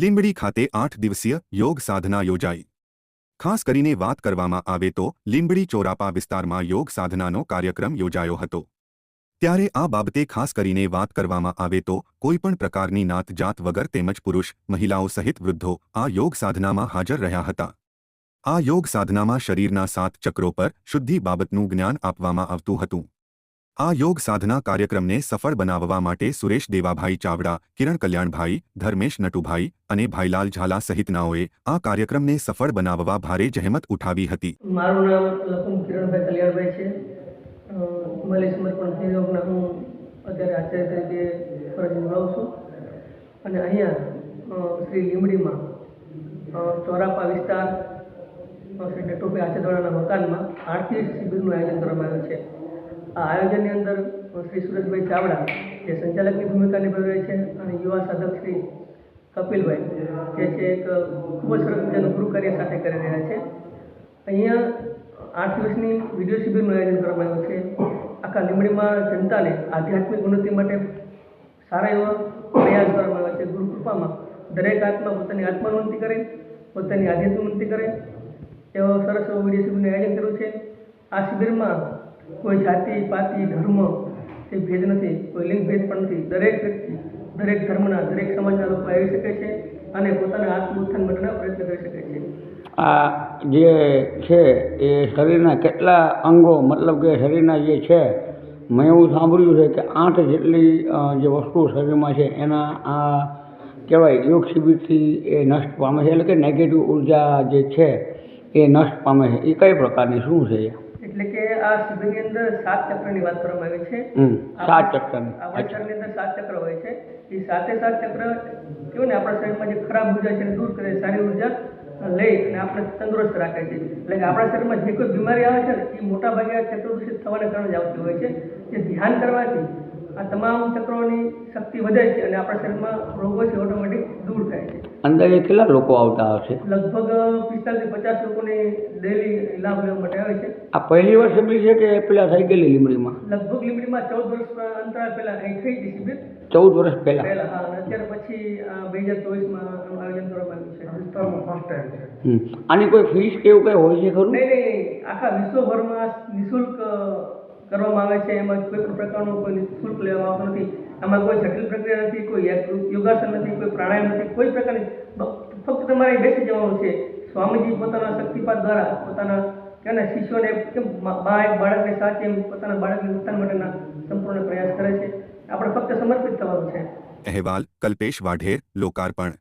લીંબડી ખાતે આઠ દિવસીય યોગ સાધના યોજાઈ. ખાસ કરીને વાત કરવામાં આવે તો લીંબડી ચોરાપા વિસ્તારમાં યોગ સાધનાનો કાર્યક્રમ યોજાયો હતો. ત્યારે આ બાબતે ખાસ કરીને વાત કરવામાં આવે તો કોઈપણ પ્રકારની નાત જાત વગર તેમજ પુરુષ, મહિલાઓ સહિત વૃદ્ધો આ યોગ સાધનામાં હાજર રહ્યા હતા. આ યોગ સાધનામાં શરીરના સાત ચક્રો પર શુદ્ધિ બાબતનું જ્ઞાન આપવામાં આવતું હતું. આ યોગ સાધના કાર્યક્રમને સફળ બનાવવા માટે સુરેશ દેવાભાઈ ચાવડા, કિરણ કલ્યાણભાઈ, ધર્મેશ નટુભાઈ અને ભાઈલાલ ઝાલા સહિતનાઓએ આ કાર્યક્રમને સફળ બનાવવા ભારે જહેમત ઉઠાવી હતી. મારું નામ કિરણભાઈ કલ્યાણભાઈ છે. હિમાલય સમર્પણ સહયોગના હું અત્યારે આચાર્ય તરીકે ફરજ નિભાવું છું. અને અહીંયા શ્રી લીમડીમાં ચોરાપા વિસ્તાર શ્રી નટુભાઈ આચાર્યના મકાનમાં આરતી શિબિરનું આયોજન કરવામાં આવ્યું છે. આ આયોજનની અંદર શ્રી સુરેશભાઈ ચાવડા, જે સંચાલકની ભૂમિકા નિભાવી છે, અને યુવા સાધક શ્રી કપિલભાઈ, જે છે એક ખૂબ જ સરસ મજાનું ગૃહ કાર્ય સાથે કરી રહ્યા છે. અહીંયા આઠ દિવસની વીડિયો શિબિરનું આયોજન કરવામાં આવ્યું છે. આખા લીમડીમાં જનતાને આધ્યાત્મિક ઉન્નતિ માટે સારા એવા પ્રયાસ કરવામાં આવે છે. ગુરુ કૃપામાં દરેક આત્મા પોતાની આત્માનું ઉન્નતિ કરે, પોતાની આધ્યાત્મિક ઉન્નતિ કરે. એવો સરસ એવો વીડિયો શિબિરનું આયોજન કર્યું છે. આ શિબિરમાં કોઈ જાતિ, પાતિ, ધર્મ તે ભેદ નથી, કોઈ લિંગ ભેદ પણ નથી. દરેક વ્યક્તિ, દરેક ધર્મના દરેક સમાજના લોકો આવી શકે છે અને પોતાના આત્મ ઉત્થાન માટેના પ્રયત્ન કરી શકે છે. આ જે છે એ શરીરના કેટલા અંગો, મતલબ કે શરીરના જે છે, મેં એવું સાંભળ્યું છે કે આઠ જેટલી જે વસ્તુઓ શરીરમાં છે એના આ કહેવાય યોગ શિબિરથી એ નષ્ટ પામે છે. એટલે કે નેગેટિવ ઊર્જા જે છે એ નષ્ટ પામે છે. એ કઈ પ્રકારની, શું છે આ શિબિરની અંદર સાત ચક્રની વાત કરવામાં આવી છે. સાત ચક્કરની આ વૈશાખની અંદર સાત ચક્ર હોય છે. એ સાતે સાત ચક્ર કેવું ને આપણા શરીરમાં જે ખરાબ ઊર્જા છે દૂર કરે સારી ઊર્જા લઈ અને આપણે તંદુરસ્ત રાખે છે. એટલે કે આપણા શરીરમાં જે કોઈ બીમારી આવે છે ને એ મોટા ભાગે આ ચક્ર દૂષિત થવાને કારણે જ આવતી હોય છે. જે ધ્યાન કરવાથી આ તમામ ચક્રોની શક્તિ વધે છે અને આપણા શરીરમાં રોગો છે ઓટોમેટિક દૂર થાય અંદાજે કેટલા લોકો આવતા હશે લગભગ પિસ્તાલીસ પચાસ લોકોને ડેલી લાભ લેવા માટે આવે છે. આ પહેલી વાર શિબિર છે કે પેલા થઈ ગયેલી લીમડીમાં? લગભગ લીમડીમાં ચૌદ વર્ષ અંતરાળ પહેલા અહીં થઈ હતી શિબિર ચૌદ વર્ષ પહેલા? પહેલા હા અત્યારે પછી બે હજાર ચોવીસમાં આયોજન કરવામાં આવ્યું છે. ફર્સ્ટ ટાઈમ છે. આની કોઈ ફીસ કે એવું કંઈ હોય છે ખરું? નહીં નહીં આખા વિશ્વભરમાં નિઃશુલ્ક કરવામાં આવે છે. એમાં કોઈ પણ પ્રકારનું કોઈ શુલ્ક લેવામાં આવતું નથી. આમાં કોઈ જટિલ પ્રક્રિયા નથી, કોઈ યોગાસન નથી, કોઈ પ્રાણાયામ નથી, કોઈ પ્રકારની ફક્ત તમારે બેસી જવાનું છે. સ્વામીજી પોતાના શક્તિપાત દ્વારા પોતાના કે શિષ્યોને કેમ મા એક બાળકને સાચે એમ પોતાના બાળકને ઉત્થાન માટેના સંપૂર્ણ પ્રયાસ કરે છે. આપણે ફક્ત સમર્પિત થવાનું છે. અહેવાલ કલ્પેશ વાઢેર, લોકાર્પણ.